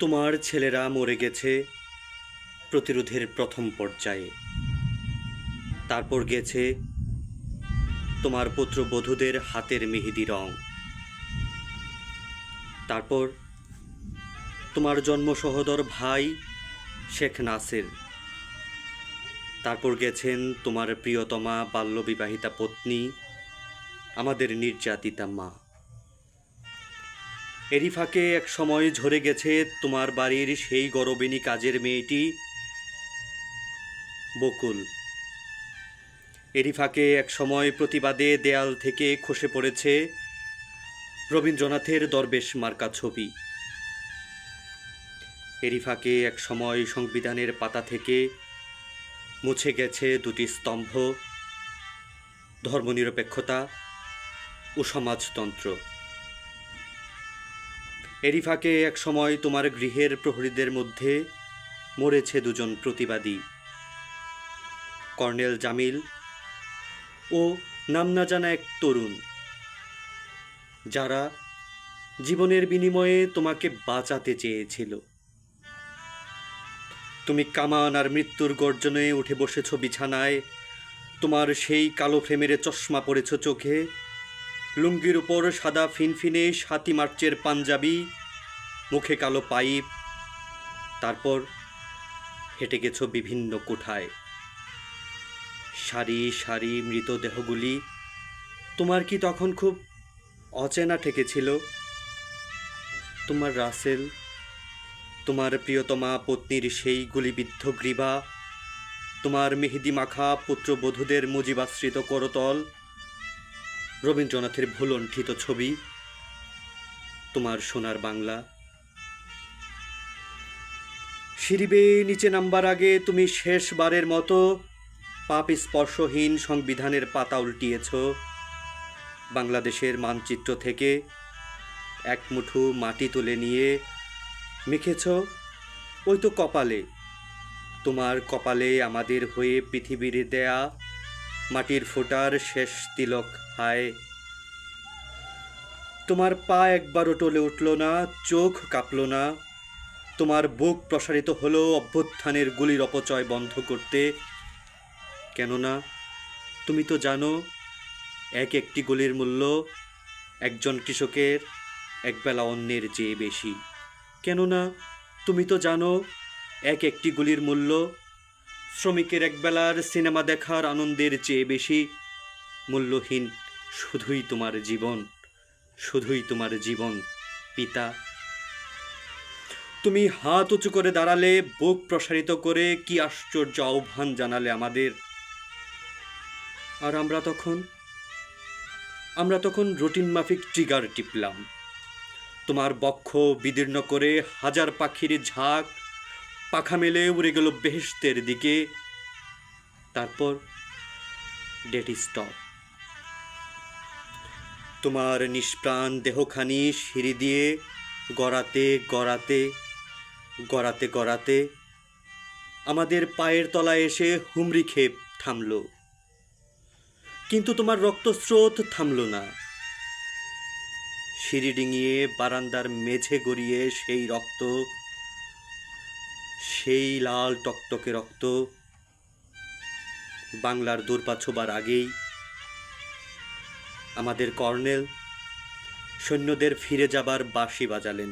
তোমার ছেলেরা মরে গেছে প্রতিরোধের প্রথম পর্যায়ে। তারপর গেছে তোমার পুত্রবধূদের হাতের মেহেদি রং। তারপর তোমার জন্ম সহোদর ভাই শেখ নাসির। তারপর গেছেন তোমার প্রিয়তমা বাল্যবিবাহিতা পত্নী, আমাদের নির্যাতিতা মা। এরই ফাঁকে এক সময় ঝরে গেছে তোমার বাড়ির সেই গরবিনী কাজের মেয়েটি, বকুল। এরই ফাঁকে এক সময় প্রতিবাদে দেয়াল থেকে খসে পড়েছে রবীন্দ্রনাথের দরবেশ মার্কা ছবি। এরই ফাঁকে এক সময় সংবিধানের পাতা থেকে মুছে গেছে দুটি স্তম্ভ, ধর্মনিরপেক্ষতা ও সমাজতন্ত্র। এরই ফাঁকে এক সময় তোমার গৃহের প্রহরীদের মধ্যে মরেছে দুজন প্রতিবাদী। কর্নেল জামিল ও নাম না জানা এক তরুণ, যারা জীবনের বিনিময়ে তোমাকে বাঁচাতে চেয়েছিল। তুমি কামান আর মৃত্যুর গর্জনে উঠে বসেছ বিছানায়, তোমার সেই কালো ফ্রেমের চশমা পড়েছ চোখে লুঙ্গির উপর সাদা ফিনফিনে সাতি মার্চের পাঞ্জাবি, মুখে কালো পাইপ, তারপর হেঁটে গেছো বিভিন্ন কোঠায়। সারি সারি মৃতদেহগুলি, তোমার কি তখন খুব অচেনা ঠেকেছিল? তোমার রাসেল, তোমার প্রিয়তমা পত্নীর সেই গুলিবিদ্ধ গ্রীবা, তোমার মেহেদি মাখা পুত্রবধূদের মুজিবাশ্রিত করতল রবীন্দ্রনাথের ভুলণ্ঠিত ছবি, তোমার সোনার বাংলা। সিঁড়ি বেয়ে নিচে নামবার আগে তুমি শেষবারের মতো পাপ স্পর্শহীন সংবিধানের পাতা উল্টিয়েছ। বাংলাদেশের মানচিত্র থেকে এক মুঠো মাটি তুলে নিয়ে মেখেছ। ওই তো কপালে, তোমার কপালে আমাদের হয়ে পৃথিবীর দেয়া মাটির ফোটার শেষ তিলক হায়। তোমার পা একবারও টলে উঠল না, চোখ কাঁপল না। তোমার বুক প্রসারিত হলো অভ্যুত্থানের গুলির অপচয় বন্ধ করতে। কেননা, তুমি তো জানো, এক একটি গুলির মূল্য একজন কৃষকের একবেলা অন্যের চেয়ে বেশি। কেননা, তুমি তো জানো, এক একটি গুলির মূল্য শ্রমিকের একবেলার সিনেমা দেখার আনন্দের চেয়ে বেশি মূল্যহীন। শুধুই তোমার জীবন, শুধুই তোমার জীবন, পিতা। তুমি হাত উঁচু করে দাঁড়ালে, বুক প্রসারিত করে কি আশ্চর্য আহ্বান জানালে আমাদের। আর আমরা তখন আমরা তখন রুটিন মাফিক ট্রিগার টিপলাম। তোমার বক্ষ বিদীর্ণ করে হাজার পাখির ঝাঁক, পাখা মেলে উড়ে গেল বেহেস্তের দিকে। তারপর ডেট স্টপ। তোমার নিষ্প্রাণ দেহখানি সিঁড়ি দিয়ে গড়াতে গড়াতে গড়াতে গড়াতে আমাদের পায়ের তলায় এসে হুমড়ি খেপ থামল। কিন্তু তোমার রক্তস্রোত থামল না। সিঁড়ি ডিঙিয়ে বারান্দার মেঝে গড়িয়ে সেই রক্ত, সেই লাল টকটকে রক্ত বাংলার দূর্বা ছোবার আগেই আমাদের কর্নেল সৈন্যদের ফিরে যাবার বাঁশি বাজালেন।